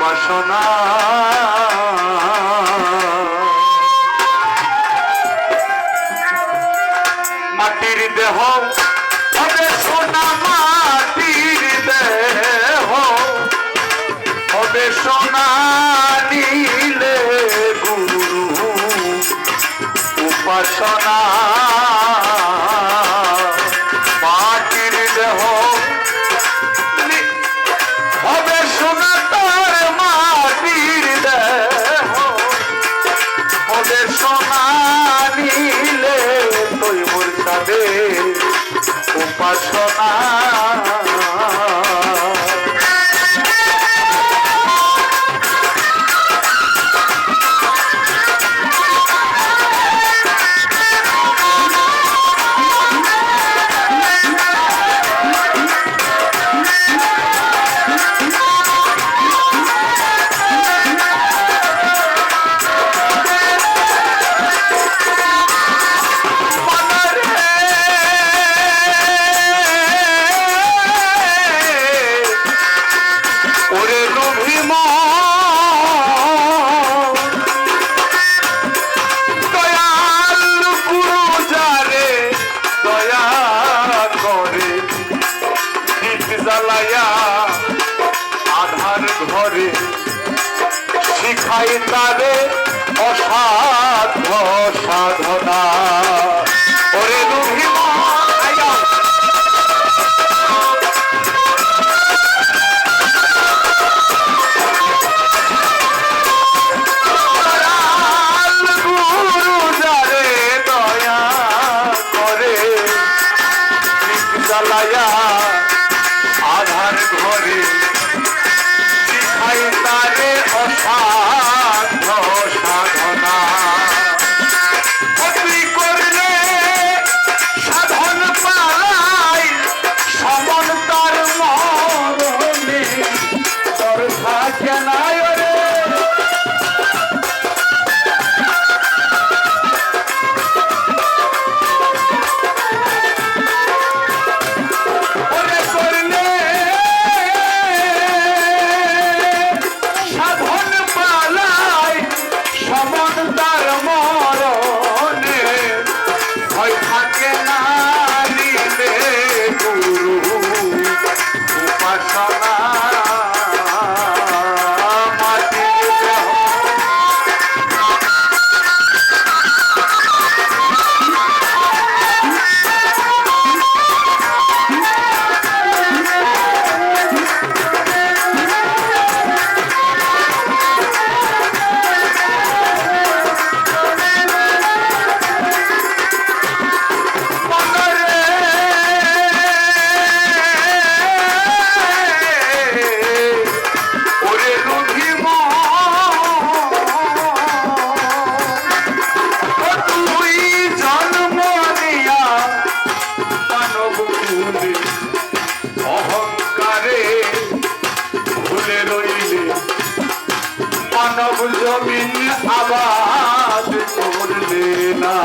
উপাসনা। মাটির দেহ হবে তারে অসাধ্য সাধনা ওরে দুঃখী Yeah. মানব জমিন আবাদ করলে না।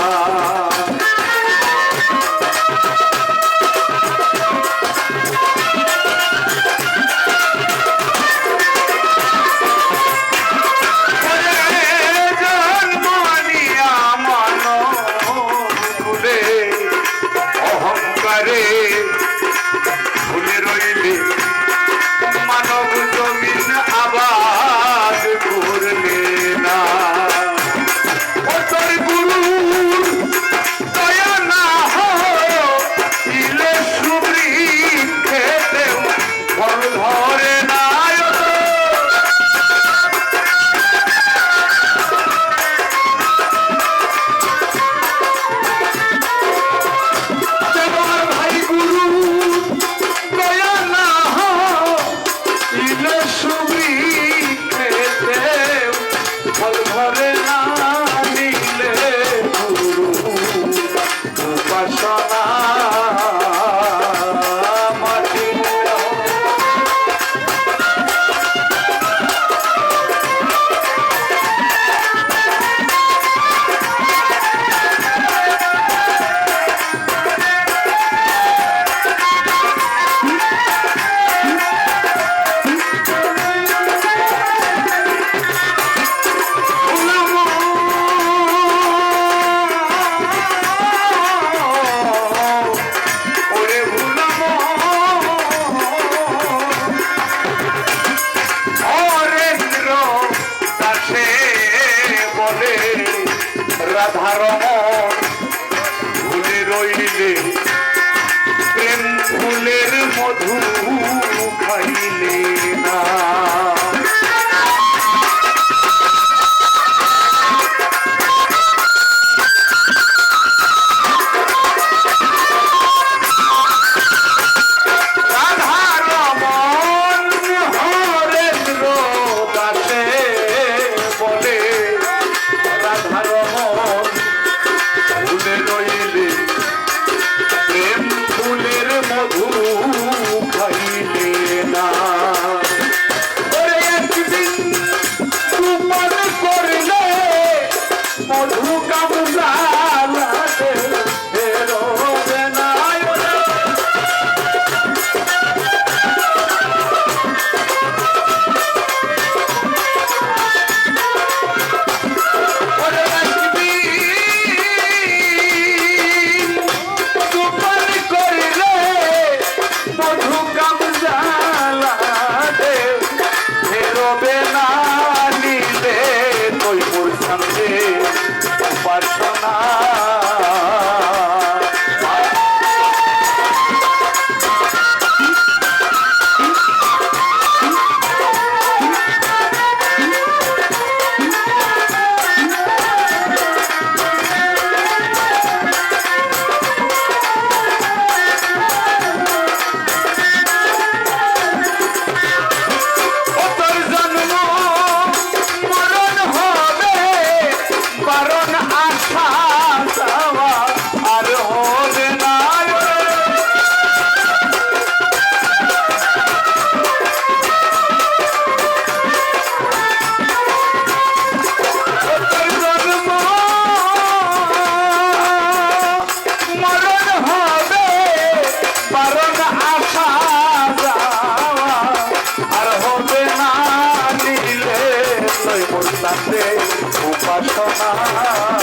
মন ভুলে রইলে প্রেম ফুলের মধু। উপাসনা